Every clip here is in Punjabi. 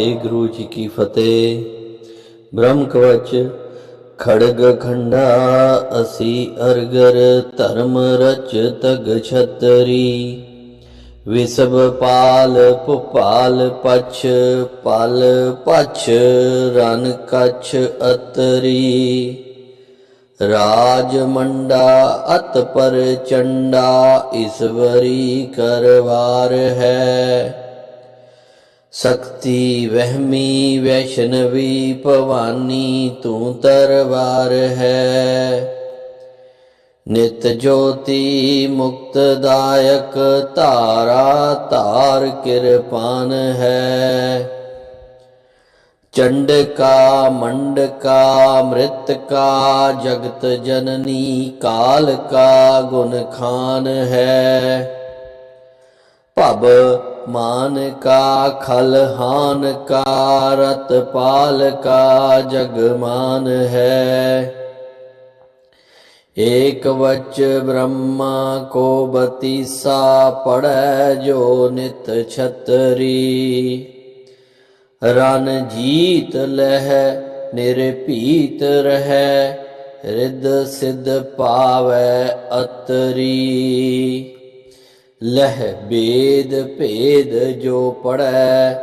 ਵਾਹਿਗੁਰੂ ਜੀ ਕੀ ਫਤਿਹ। ਬ੍ਰਹਮ ਕਵਚ ਖੜਗ ਖੰਡਾ, ਅਸੀ ਅਰਗਰ ਧਰਮ ਰਚ ਤਗ ਛਤਰੀ। ਵਿਸਬ ਪਾਲ ਭੁਪਾਲ ਪਛ, ਪਲ ਪਛ ਰਨ ਕਛ ਅਤਰੀ। ਰਾਜ ਮੰਡਾ ਅਤ ਪਰ ਚੰਡਾ, ਈਸ਼ਵਰੀ ਕਰਵਾਰ ਹੈ। ਸਕਤੀ ਵਹਿਮੀ ਵੈਸ਼ਨਵੀ ਭਵਾਨੀ ਤੂੰ ਤਰਵਾਰ ਹੈ। ਨਿਤ ਜੋਤੀ ਮੁਕਤਦਾਇਕ ਧਾਰਾ ਧਾਰ ਕਿਰਪਾਨ ਹੈ। ਚੰਡਕਾ ਮੰਡਕਾ ਮ੍ਰਿਤਕਾ ਜਗਤ ਜਨਨੀ ਕਾਲ ਕਾ ਗੁਣ ਖਾਨ ਹੈ। ਭਬ ਮਾਨ ਕਾ ਖਲ ਹਾਨ ਕਾ ਰਤ ਪਾਲ ਕਾ ਜਗਮਾਨ ਹੈ। ਏਕ ਵਚ ਬ੍ਰਹਮਾ ਕੋ ਬਤੀਸਾ ਪੜੈ ਜੋ ਨਿਤ ਛਤਰੀ। ਰਨ ਜੀਤ ਲਹਿ ਨਿਰਭੀਤ ਰਹਿ, ਰਿੱਧ ਸਿਧ ਪਾਵੈ ਅਤਰੀ। ਲਹਿ ਬੇਦ ਭੇਦ ਜੋ ਪੜੈ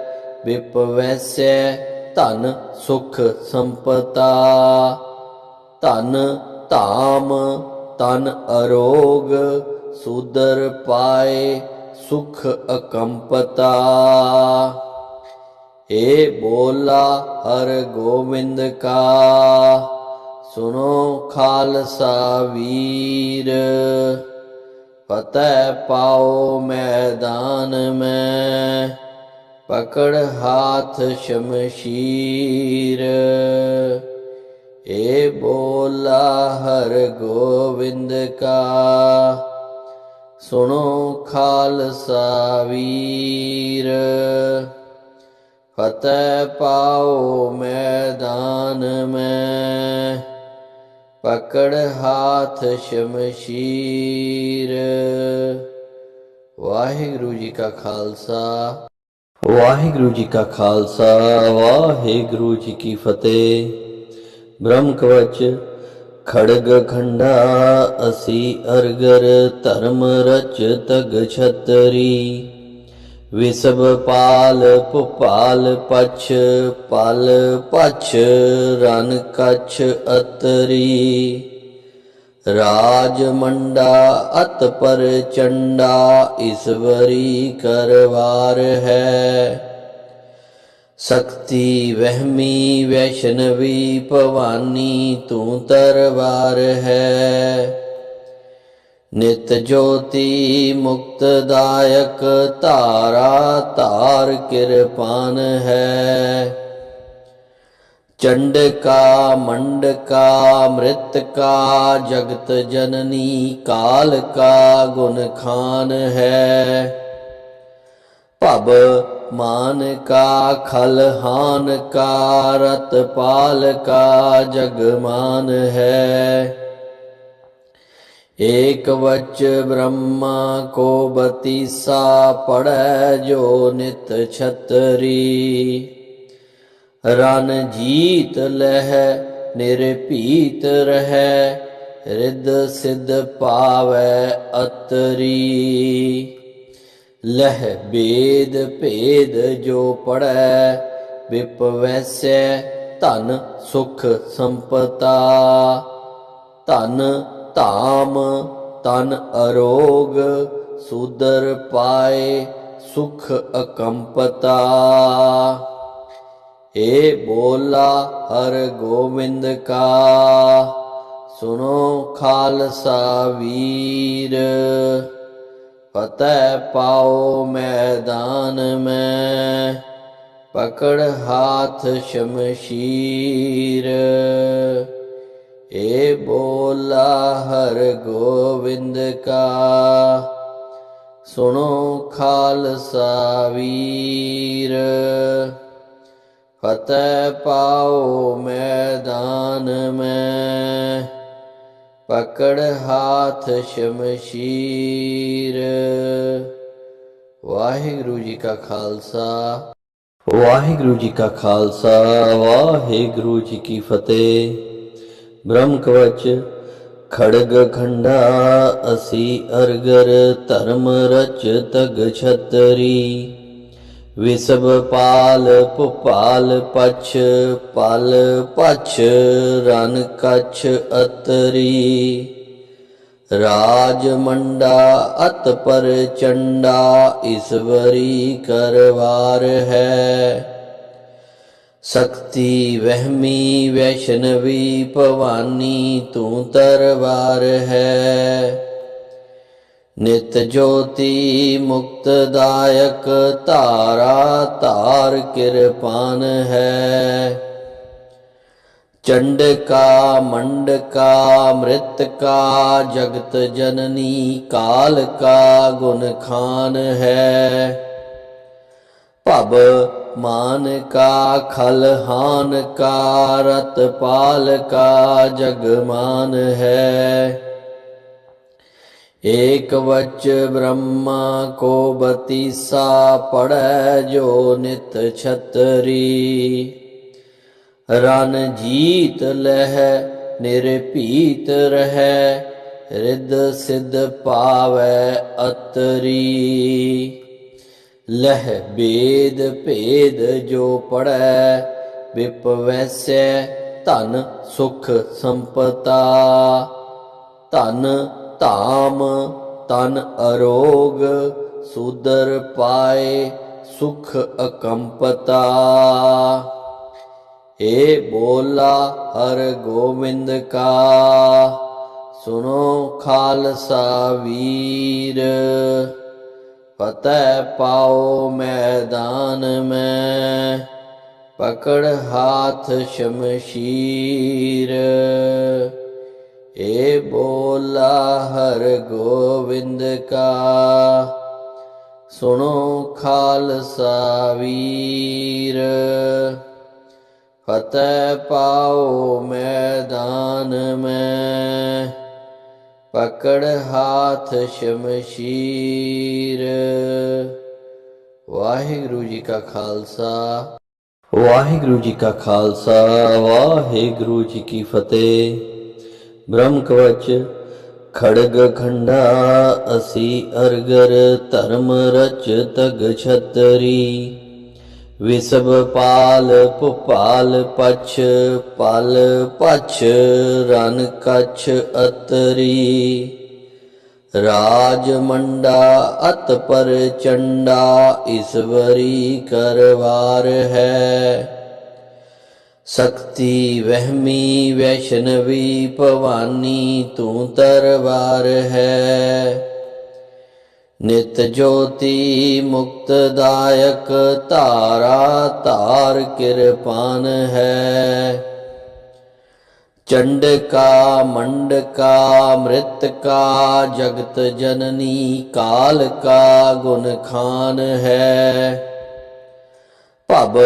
ਵਿਪ ਵੈਸੈ ਧਨ ਸੁਖ ਸੰਪਤਾ। ਧਨ ਧਾਮ ਤਨ ਅਰੋਗ ਸੂਦਰ ਪਾਏ ਸੁਖ ਅਕੰਪਤਾ। ਏ ਬੋਲਾ ਹਰ ਗੋਬਿੰਦ ਕਾ ਸੁਨੋ ਖਾਲਸਾ ਵੀਰ। ਫਤਿਹ ਪਾਓ ਮੈਦਾਨ ਮੈਂ, ਪਕੜ ਹਾਥ ਸ਼ਮਸ਼ੀਰ। ਏ ਬੋਲਾ ਹਰ ਗੋਬਿੰਦ ਕਾ, ਸੁਣੋ ਖਾਲਸਾ ਵੀਰ। ਫਤਿਹ ਪਾਓ ਮੈਦਾਨ ਮੈਂ ਪਕੜ ਹਾਥ ਸ਼ਮਸ਼ੀਰ। ਵਾਹਿਗੁਰੂ ਜੀ ਕਾ ਖਾਲਸਾ, ਵਾਹਿਗੁਰੂ ਜੀ ਕਾ ਖਾਲਸਾ, ਵਾਹਿਗੁਰੂ ਜੀ ਕੀ ਫਤਿਹ। ਬ੍ਰਹਮ ਕਵਚ ਖੜਗ ਖੰਡਾ, ਅਸੀ ਅਰਗਰ ਧਰਮ ਰਚ ਤਗ ਛਤਰੀ। ਵਿਸਬ ਪਾਲ ਭੁਪਾਲ ਪਛ, ਪਲ ਪਛ ਰਨ ਕਛ ਅਤਰੀ। ਰਾਜ ਮੰਡਾ ਅਤ ਪਰ ਚੰਡਾ, ਈਸ਼ਵਰੀ ਕਰਵਾਰ ਹੈ। ਸਕਤੀ ਵਹਿਮੀ ਵੈਸ਼ਨਵੀ ਭਵਾਨੀ ਤੂੰ ਤਰਵਾਰ ਹੈ। ਨਿਤ ਜੋਤੀ ਮੁਕਤਦਾਇਕ ਧਾਰਾ ਧਾਰ ਕਿਰਪਾਨ ਹੈ। ਚੰਡਕਾ, ਮੰਡਕਾ, ਮ੍ਰਿਤਕਾ, ਜਗਤ ਜਨਨੀ ਕਾਲ ਕਾ ਗੁਣ ਖਾਨ ਹੈ। ਭਬ ਮਾਨ ਕਾ ਖਲ ਹਾਨ ਕਾ ਰਤ ਪਾਲ ਕਾ ਜਗਮਾਨ ਹੈ ਏਕ ਵਚ ਬ੍ਰਹਮਾ ਕੋ ਬਤੀਸਾ ਪੜੈ ਜੋ ਨਿਤ ਛਤਰੀ। ਰਨ ਜੀਤ ਲਹਿ ਨਿਰਭੀਤ ਰਹਿ, ਰਿੱਧ ਸਿਧ ਪਾਵੈ ਅਤਰੀ। ਲਹਿ ਬੇਦ ਭੇਦ ਜੋ ਪੜੈ ਵਿਪ ਵੈਸੈ ਧਨ ਸੁਖ ਸੰਪਤਾ। ਧਨ ਧਾਮ, ਤਨ ਅਰੋਗ ਸੁਦਰ ਪਾਏ, ਸੁਖ ਅਕੰਪਤਾ। ਏ ਬੋਲਾ ਹਰ ਗੋਵਿੰਦ ਕਾ ਸੁਨੋ ਖਾਲਸਾ ਵੀਰ। ਫਤਿਹ ਪਾਓ ਮੈਦਾਨ ਮੈਂ, ਪਕੜ ਹਾਥ ਸ਼ਮਸ਼ੀਰ। ਏ ਬੋਲਾ ਹਰ ਗੋਬਿੰਦ ਕਾ। ਸੁਣੋ ਖਾਲਸਾ ਵੀਰ। ਫਤਿਹ ਪਾਓ ਮੈਦਾਨ ਮੈਂ। ਪਕੜ ਹਾਥ ਸ਼ਮਸ਼ੀਰ। ਵਾਹਿਗੁਰੂ ਜੀ ਕਾ ਖਾਲਸਾ। ਵਾਹਿਗੁਰੂ ਜੀ ਕਾ ਖਾਲਸਾ, ਵਾਹਿਗੁਰੂ ਜੀ ਕੀ ਫਤਿਹ। ਬ੍ਰਹਮ ਕਵਚ ਖੜਗ ਖੰਡਾ, ਅਸੀ ਅਰਗਰ ਧਰਮ ਰਚ ਤਗ ਛਤਰੀ। ਵਿਸਬ ਪਾਲ ਭੁਪਾਲ ਪਛ, ਪਲ ਪਛ ਰਨ ਕਛ ਅਤਰੀ। ਰਾਜ ਮੰਡਾ ਅਤ ਪਰ ਚੰਡਾ, ਈਸਵਰੀ ਕਰਵਾਰ ਹੈ। ਸਕਤੀ ਵਹਿਮੀ ਵੈਸ਼ਨਵੀ ਭਵਾਨੀ ਤੂੰ ਤਰਵਾਰ ਹੈ। ਨਿਤ ਜੋਤੀ ਮੁਕਤਦਾਇਕ ਧਾਰਾ ਧਾਰ ਕਿਰਪਾਨ ਹੈ। ਚੰਡਕਾ, ਮੰਡਕਾ, ਮ੍ਰਿਤਕਾ, ਜਗਤ ਜਨਨੀ ਕਾਲ ਕਾ ਗੁਣ ਖਾਨ ਹੈ। ਭਬ ਮਾਨ ਕਾ ਖਲਹਾਨ ਕਾ, ਰਤ ਪਾਲ ਕਾ ਜਗਮਾਨ ਹੈ। ਏਕ ਵਚ ਬ੍ਰਹਮਾ ਕੋ ਬਤੀਸਾ ਪੜੈ ਜੋ ਨਿਤ ਛਤਰੀ। ਰਨ ਜੀਤ ਲਹਿ ਨਿਰਭੀਤ ਰਹਿ, ਰਿੱਧ ਸਿਧ ਪਾਵੈ ਅਤਰੀ। ਲਹਿ ਬੇਦ ਭੇਦ ਜੋ ਪੜੈ ਵਿਪ ਵੈਸੈ ਧਨ ਸੁਖ ਸੰਪਤਾ। ਧਨ ਧਾਮ ਤਨ ਅਰੋਗ ਸੂਦਰ ਪਾਏ ਸੁਖ ਅਕੰਪਤਾ। ਏ ਬੋਲਾ ਹਰ ਗੋਬਿੰਦ ਕਾ ਸੁਨੋ ਖਾਲਸਾ ਵੀਰ। ਫਤਿਹ ਪਾਓ ਮੈਦਾਨ ਮੈਂ, ਪਕੜ ਹਾਥ ਸ਼ਮਸ਼ੀਰ। ਏ ਬੋਲਾ ਹਰ ਗੋਬਿੰਦ ਕਾ, ਸੁਣੋ ਖਾਲਸਾ ਵੀਰ। ਫਤਿਹ ਪਾਓ ਮੈਦਾਨ ਮੈਂ ਪਕੜ ਹਾਥ ਸ਼ਮਸ਼ੀਰ। ਵਾਹਿਗੁਰੂ ਜੀ ਕਾ ਖਾਲਸਾ, ਵਾਹਿਗੁਰੂ ਜੀ ਕਾ ਖਾਲਸਾ, ਵਾਹਿਗੁਰੂ ਜੀ ਕੀ ਫਤਿਹ। ਬ੍ਰਹਮ ਕਵਚ ਖੜਗ ਖੰਡਾ, ਅਸੀ ਅਰਗਰ ਧਰਮ ਰਚ ਤਗ ਛਤਰੀ। ਵਿਸਬ ਪਾਲ ਭੁਪਾਲ ਪਛ, ਪਲ ਪਛ ਰਨ ਕਛ ਅਤਰੀ। ਰਾਜ ਮੰਡਾ ਅਤ ਪਰ ਚੰਡਾ, ਈਸਵਰੀ ਕਰਵਾਰ ਹੈ। ਸਕਤੀ ਵਹਿਮੀ ਵੈਸ਼ਨਵੀ ਭਵਾਨੀ ਤੂੰ ਤਰਵਾਰ ਹੈ। ਨਿਤ ਜੋਤੀ ਮੁਕਤਦਾਇਕ ਧਾਰਾ ਧਾਰ ਕਿਰਪਾਨ ਹੈ। ਚੰਡਕਾ, ਮੰਡਕਾ, ਮ੍ਰਿਤਕਾ, ਜਗਤ ਜਨਨੀ ਕਾਲ ਕਾ ਗੁਣ ਖਾਨ ਹੈ। ਭਬ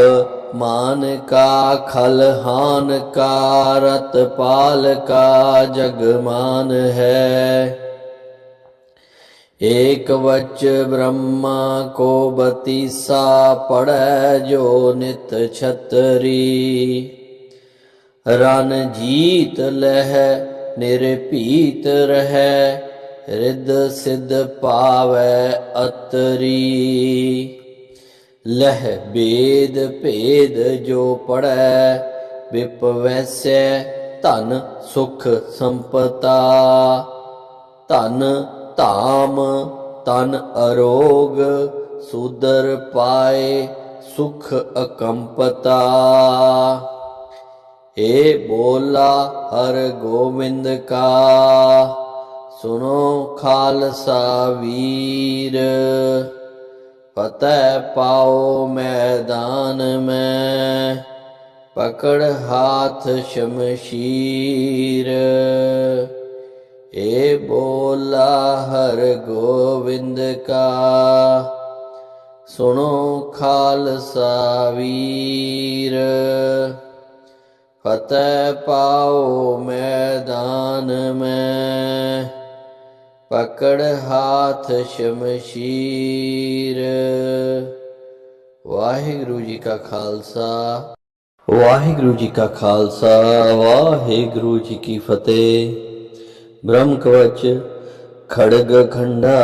ਮਾਨ ਕਾ ਖਲ ਹਾਨ ਕਾ ਰਤ ਪਾਲ ਕਾ ਜਗਮਾਨ ਹੈ। ਏਕ ਵਚ ਬ੍ਰਹਮਾ ਕੋ ਬਤੀਸਾ ਪੜੈ ਜੋ ਨਿਤ ਛਤਰੀ। ਰਨ ਜੀਤ ਲਹਿ ਨਿਰਭੀਤ ਰਹਿ, ਰਿੱਧ ਸਿਧ ਪਾਵੈ ਅਤਰੀ। ਲਹਿ ਬੇਦ ਭੇਦ ਜੋ ਪੜੈ ਵਿਪ ਵੈਸੈ ਧਨ ਸੁਖ ਸੰਪਤਾ। ਧਨ ਧਾਮ ਤਨ ਅਰੋਗ ਸੂਦਰ ਪਾਏ ਸੁਖ ਅਕੰਪਤਾ। ਏ ਬੋਲਾ ਹਰ ਗੋਵਿੰਦ ਕਾ ਸੁਨੋ ਖਾਲਸਾ ਵੀਰ। ਫਤਿਹ ਪਾਓ ਮੈਦਾਨ ਮੈਂ, ਪਕੜ ਹਾਥ ਸ਼ਮਸ਼ੀਰ। ਏ ਬੋਲਾ ਹਰ ਗੋਵਿੰਦ ਕਾ। ਸੁਣੋ ਖਾਲਸਾ ਵੀਰ। ਫਤਿਹ ਪਾਓ ਮੈਦਾਨ ਮੈਂ। ਪਕੜ ਹਾਥ ਸ਼ਮਸ਼ੀਰ। ਵਾਹਿਗੁਰੂ ਜੀ ਕਾ ਖਾਲਸਾ। ਵਾਹਿਗੁਰੂ ਜੀ ਕਾ ਖਾਲਸਾ, ਵਾਹਿਗੁਰੂ ਜੀ ਕੀ ਫਤਿਹ। ਬ੍ਰਹਮ ਕਵਚ ਖੜਗ ਖੰਡਾ,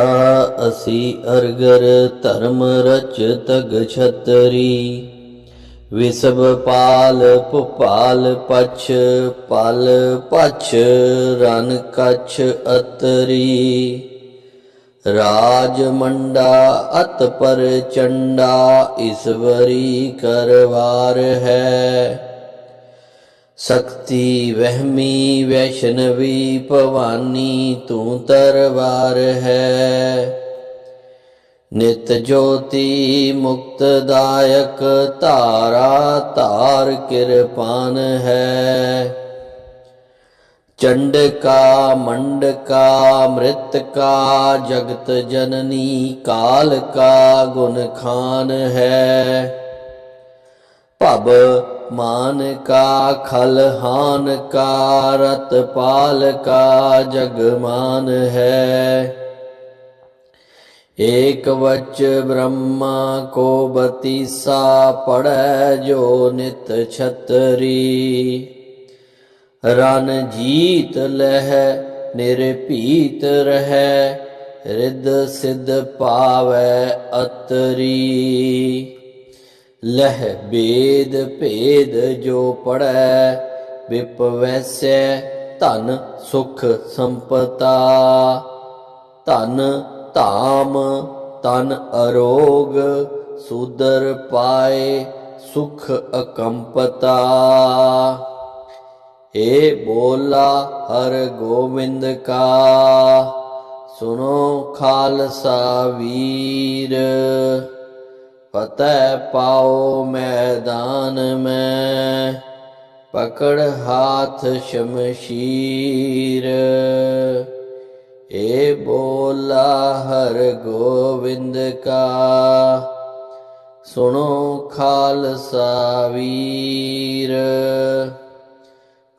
ਅਸੀ ਅਰਗਰ ਧਰਮ ਰਚ ਤਗ ਛਤਰੀ। ਵਿਸਬ ਪਾਲ ਭੁਪਾਲ ਪਛ, ਪਲ ਪਛ ਰਨ ਕਛ ਅਤਰੀ। ਰਾਜ ਮੰਡਾ ਅਤ ਪਰ ਚੰਡਾ, ਈਸਵਰੀ ਕਰਵਾਰ ਹੈ। ਸਕਤੀ ਵਹਿਮੀ ਵੈਸ਼ਨਵੀ ਭਵਾਨੀ ਤੂੰ ਤਰਵਾਰ ਹੈ। ਨਿਤ ਜੋਤੀ ਮੁਕਤਦਾਇਕ ਧਾਰਾ ਧਾਰ ਕਿਰਪਾਨ ਹੈ। ਚੰਡਕਾ ਮੰਡਕਾ ਮ੍ਰਿਤਕਾ ਜਗਤ ਜਨਨੀ ਕਾਲ ਕਾ ਗੁਣ ਖਾਨ ਹੈ। ਭਬ ਮਾਨ ਕਾ ਖਲ ਹਾਨ ਕਾ ਰਤ ਪਾਲ ਕਾ ਜਗਮਾਨ ਹੈ। ਏਕ ਵਚ ਬ੍ਰਹਮਾ ਕੋ ਬਤੀਸਾ ਪੜੈ ਜੋ ਨਿਤ ਛਤਰੀ। ਰਣ ਜੀਤ ਲਹਿ ਨਿਰਭੀਤ ਰਹਿ, ਰਿੱਧ ਸਿਧ ਪਾਵੈ ਅਤਰੀ। ਲਹਿ ਬੇਦ ਭੇਦ ਜੋ ਪੜੈ ਵਿਪ ਵੈਸੈ ਧਨ ਸੁਖ ਸੰਪਤਾ। ਧਨ ਧਾਮ ਤਨ ਅਰੋਗ ਸੁਦਰ ਪਾਏ ਸੁਖ ਅਕੰਪਤਾ। ਏ ਬੋਲਾ ਹਰ ਗੋਬਿੰਦ ਕਾ ਸੁਨੋ ਖਾਲਸਾ ਵੀਰ। ਫਤਿਹ ਪਾਓ ਮੈਦਾਨ ਮੈਂ, ਪਕੜ ਹਾਥ ਸ਼ਮਸ਼ੀਰ। ਏ ਬੋਲਾ ਹਰ ਗੋਬਿੰਦ ਕਾ, ਸੁਣੋ ਖਾਲਸਾ ਵੀਰ।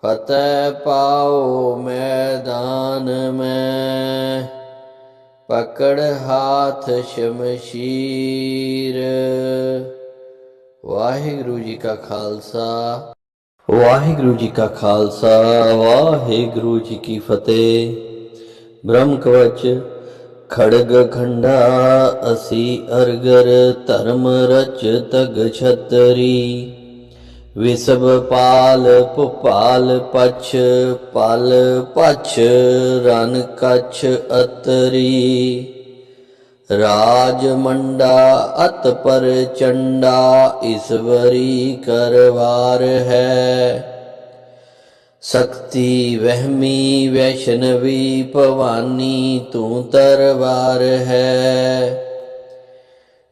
ਫਤਿਹ ਪਾਓ ਮੈਦਾਨ ਮੈਂ ਪਕੜ ਹਾਥ ਸ਼ਮਸ਼ੀਰ। ਵਾਹਿਗੁਰੂ ਜੀ ਕਾ ਖਾਲਸਾ। ਵਾਹਿਗੁਰੂ ਜੀ ਕਾ ਖਾਲਸਾ, ਵਾਹਿਗੁਰੂ ਜੀ ਕੀ ਫਤਿਹ। ਬ੍ਰਹਮ ਕਵਚ ਖੜਗ ਖੰਡਾ, ਅਸੀ ਅਰਗਰ ਧਰਮ ਰਚ ਤਗ ਛਤਰੀ। ਵਿਸਬ ਪਾਲ ਭੁਪਾਲ ਪਛ, ਪਲ ਪਛ ਰਨ ਕਛ ਅਤਰੀ। ਰਾਜ ਮੰਡਾ ਅਤ ਪਰ ਚੰਡਾ, ਈਸਵਰੀ ਕਰਵਾਰ ਹੈ। ਸਕਤੀ ਵਹਿਮੀ ਵੈਸ਼ਨਵੀ ਭਵਾਨੀ ਤੂੰ ਤਰਵਾਰ ਹੈ।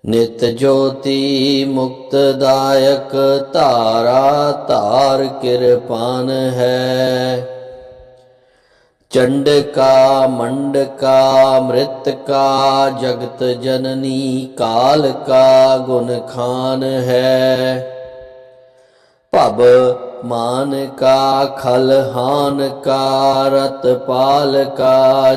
ਨਿਤ ਜੋਤੀ ਮੁਕਤ ਦਾਇਕ ਧਾਰਾ ਧਾਰ ਕਿਰਪਾਨ ਹੈ। ਚੰਡਕਾ, ਮੰਡਕਾ, ਮ੍ਰਿਤਕਾ, ਜਗਤ ਜਨਨੀ ਕਾਲ ਕਾ ਗੁਣ ਖਾਨ ਹੈ। ਭਬ ਮਾਨ ਕਾ ਖਲ ਹਾਨ ਕਾ ਰਤ ਪਾਲ ਕਾ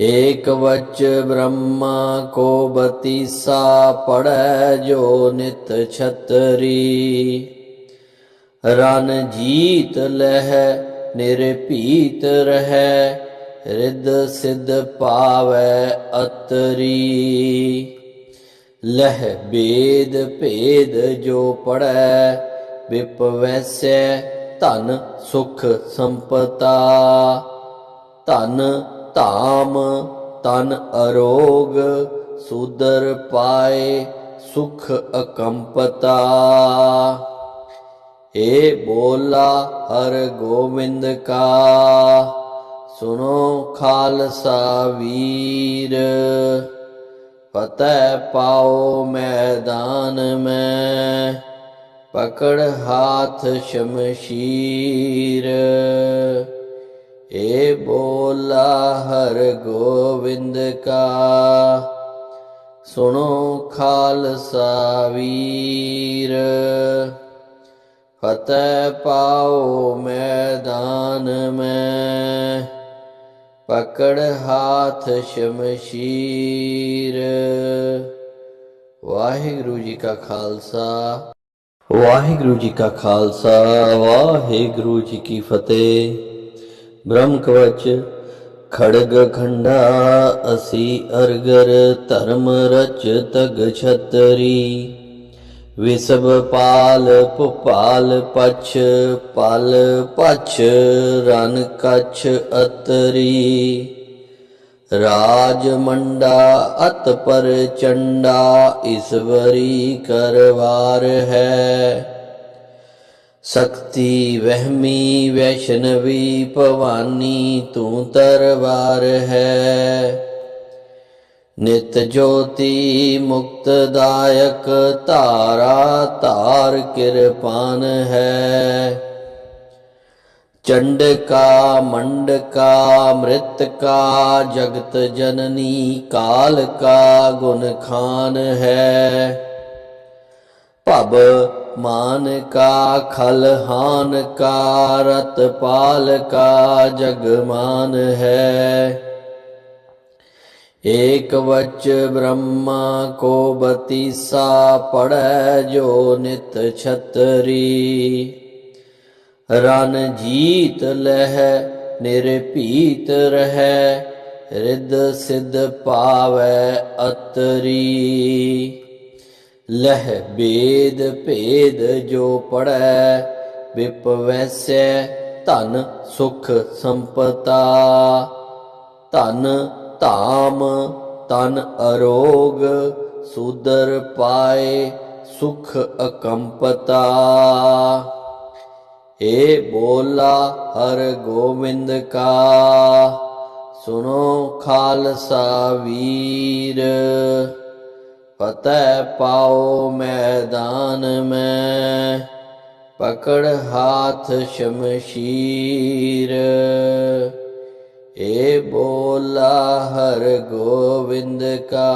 ਜਗਮਾਨ ਹੈ ਏਕ ਵਚ ਬ੍ਰਹਮਾ ਕੋ ਬਤੀਸਾ ਪੜੈ ਜੋ ਨਿਤ ਛਤਰੀ। ਰਨ ਜੀਤ ਲਹਿ ਨਿਰਭੀਤ ਰਹਿ, ਰਿੱਧ ਸਿਧ ਪਾਵੈ ਅਤਰੀ। ਲਹਿ ਬੇਦ ਭੇਦ ਜੋ ਪੜੈ ਵਿਪ ਧਨ ਸੁਖ ਸੰਪਤਾ। ਧਨ ਧਾਮ ਤਨ ਅਰੋਗ ਸੂਦਰ ਪਾਏ ਸੁਖ ਅਕੰਪਤਾ। ਏ ਬੋਲਾ ਹਰ ਗੋਬਿੰਦ ਕਾ ਸੁਨੋ ਖਾਲਸਾ ਵੀਰ। ਫਤਿਹ ਪਾਓ ਮੈਦਾਨ ਮੈਂ, ਪਕੜ ਹਾਥ ਸ਼ਮਸ਼ੀਰ। ਏ ਬੋਲਾ ਹਰ ਗੋਬਿੰਦ ਕਾ। ਸੁਣੋ ਖਾਲਸਾ ਵੀਰ। ਫਤਿਹ ਪਾਓ ਮੈਦਾਨ ਮੈਂ। ਪਕੜ ਹਾਥ ਸ਼ਮਸ਼ੀਰ। ਵਾਹਿਗੁਰੂ ਜੀ ਕਾ ਖਾਲਸਾ। ਵਾਹਿਗੁਰੂ ਜੀ ਕਾ ਖਾਲਸਾ। ਵਾਹਿਗੁਰੂ ਜੀ ਕੀ ਫਤਿਹ। ਬ੍ਰਹਮ ਕਵਚ, ਖੜਗ ਖੰਡਾ, ਅਸੀ ਅਰਗਰ ਧਰਮ ਰਚ ਤਗ ਛਤਰੀ। ਵਿਸਬ ਪਾਲ ਭੁਪਾਲ ਪਛ, ਪਲ ਪਛ ਰਨ ਕਛ ਅਤਰੀ। ਰਾਜ ਮੰਡਾ ਅਤ ਪਰ ਚੰਡਾ, ਈਸਵਰੀ ਕਰਵਾਰ ਹੈ। ਸਕਤੀ ਵਹਿਮੀ ਵੈਸ਼ਨਵੀ ਭਵਾਨੀ ਤੂੰ ਤਰਵਾਰ ਹੈ। ਨਿਤ ਜੋਤੀ ਮੁਕਤਦਾਇਕ ਧਾਰਾ ਧਾਰ ਕਿਰਪਾਨ ਹੈ। ਚੰਡਕਾ ਮੰਡਕਾ ਮ੍ਰਿਤਕਾ ਜਗਤ ਜਨਨੀ ਕਾਲ ਕਾ ਗੁਣ ਖਾਨ ਹੈ। ਭਬ ਮਾਨ ਕਾ ਖਲ ਹਾਨ ਕਾ ਰਤ ਪਾਲ ਕਾ ਜਗਮਾਨ ਹੈ ਏਕ ਵਚ ਬ੍ਰਹਮਾ ਕੋ ਬਤੀਸਾ ਪੜੈ ਜੋ ਨਿਤ ਛਤਰੀ ਰਨ ਜੀਤ ਲਹਿ ਨਿਰਭੀਤ ਰਹਿ ਰਿੱਧ ਸਿਧ ਲਹਿ ਬੇਦ ਭੇਦ ਜੋ ਪੜੈ ਵਿਪ ਵੈਸੈ ਧਨ ਸੁਖ ਸੰਪਤਾ। ਧਨ ਧਾਮ ਤਨ ਅਰੋਗ ਸੁਦਰ ਪਾਏ ਸੁਖ ਅਕੰਪਤਾ। ਏ ਬੋਲਾ ਹਰ ਗੋਵਿੰਦ ਕਾ ਸੁਨੋ ਖਾਲਸਾ ਵੀਰ। ਫਤਿਹ ਪਾਓ ਮੈਦਾਨ ਮੈਂ, ਪਕੜ ਹਾਥ ਸ਼ਮਸ਼ੀਰ। ਏ ਬੋਲਾ ਹਰ ਗੋਬਿੰਦ ਕਾ,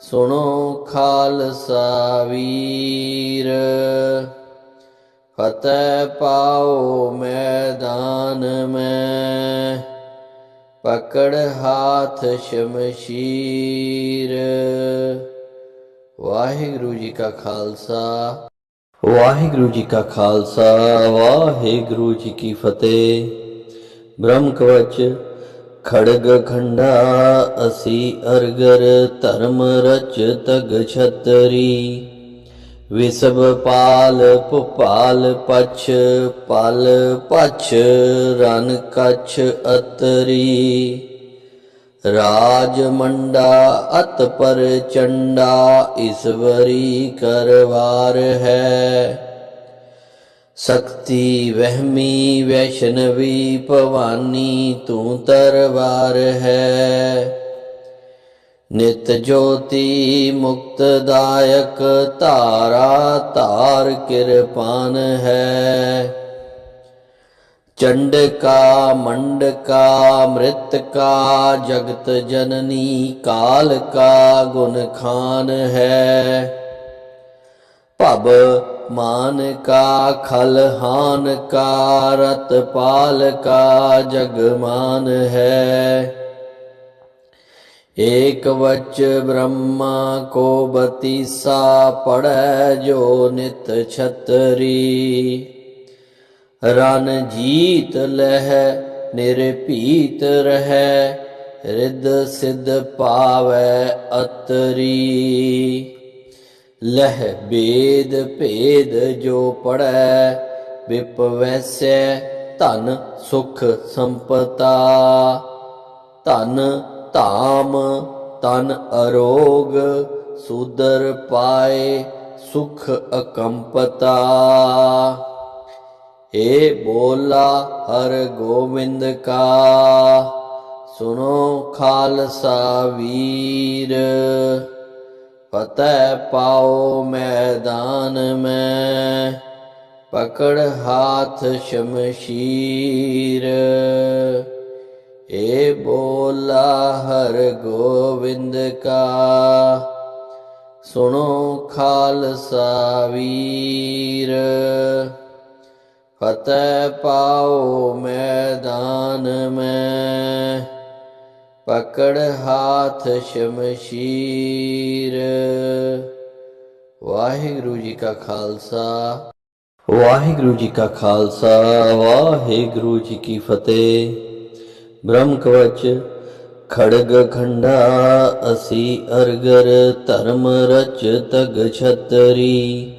ਸੁਣੋ ਖਾਲਸਾ ਵੀਰ। ਫਤਿਹ ਪਾਓ ਮੈਦਾਨ ਮੈਂ ਪਕੜ ਹਾਥ ਸ਼ਮਸ਼ੀਰ। ਵਾਹਿਗੁਰੂ ਜੀ ਕਾ ਖਾਲਸਾ, ਵਾਹਿਗੁਰੂ ਜੀ ਕਾ ਖਾਲਸਾ, ਵਾਹਿਗੁਰੂ ਜੀ ਕੀ ਫਤਿਹ। ਬ੍ਰਹਮ ਕਵਚ ਖੜਗ ਖੰਡਾ, ਅਸੀ ਅਰਗਰ ਧਰਮ ਰਚ ਤਗ ਛਤਰੀ ਵਿਸਬ ਪਾਲ ਭੁਪਾਲ ਪਛ, ਪਲ ਪਛ ਰਨ ਕਛ ਅਤਰੀ। ਰਾਜ ਮੰਡਾ ਅਤ ਪਰ ਚੰਡਾ, ਈਸਵਰੀ ਕਰਵਾਰ ਹੈ। ਸਕਤੀ ਵਹਿਮੀ ਵੈਸ਼ਨਵੀ ਭਵਾਨੀ ਤੂੰ ਤਰਵਾਰ ਹੈ। ਨਿਤ ਜੋਤੀ ਮੁਕਤਦਾਇਕ ਧਾਰਾ ਧਾਰ ਕਿਰਪਾਨ ਹੈ। ਚੰਡਕਾ, ਮੰਡਕਾ, ਮ੍ਰਿਤਕਾ, ਜਗਤ ਜਨਨੀ ਕਾਲ ਕਾ ਗੁਣ ਖਾਨ ਹੈ। ਭਬ ਮਾਨ ਕਾ ਖਲ ਹਾਨ ਕਾ ਰਤ ਪਾਲ ਕਾ ਜਗਮਾਨ ਹੈ ਏਕ ਵਚ ਬ੍ਰਹਮਾ ਕੋ ਬਤੀਸਾ ਪੜੈ ਜੋ ਨਿਤ ਛਤਰੀ। ਰਨ ਜੀਤ ਲਹਿ ਨਿਰਭੀਤ ਰਹਿ, ਰਿੱਧ ਸਿਧ ਪਾਵੈ ਅਤਰੀ। ਲਹਿ ਬੇਦ ਭੇਦ ਜੋ ਪੜੈ ਵਿਪ ਵੈਸੈ ਧਨ ਸੁਖ ਸੰਪਤਾ। ਧਨ ਧਾਮ, ਤਨ ਅਰੋਗ ਸੂਦਰ ਪਾਏ, ਸੁਖ ਅਕੰਪਤਾ। ਏ ਬੋਲਾ ਹਰ ਗੋਬਿੰਦ ਕਾ ਸੁਨੋ ਖਾਲਸਾ ਵੀਰ। ਫਤਿਹ ਪਾਓ ਮੈਦਾਨ ਮੈਂ, ਪਕੜ ਹਾਥ ਸ਼ਮਸ਼ੀਰ। ਏ ਬੋਲਾ ਹਰ ਗੋਬਿੰਦ ਕਾ। ਸੁਣੋ ਖਾਲਸਾ ਵੀਰ। ਫਤਿਹ ਪਾਓ ਮੈਦਾਨ ਮੈਂ। ਪਕੜ ਹਾਥ ਸ਼ਮਸ਼ੀਰ। ਵਾਹਿਗੁਰੂ ਜੀ ਕਾ ਖਾਲਸਾ। ਵਾਹਿਗੁਰੂ ਜੀ ਕਾ ਖਾਲਸਾ। ਵਾਹਿਗੁਰੂ ਜੀ ਕੀ ਫਤਿਹ। ਬ੍ਰਹਮ ਕਵਚ ਖੜਗ ਖੰਡਾ ਅਸੀ ਅਰਗਰ ਧਰਮ ਰਚ ਤਗ ਛਤਰੀ।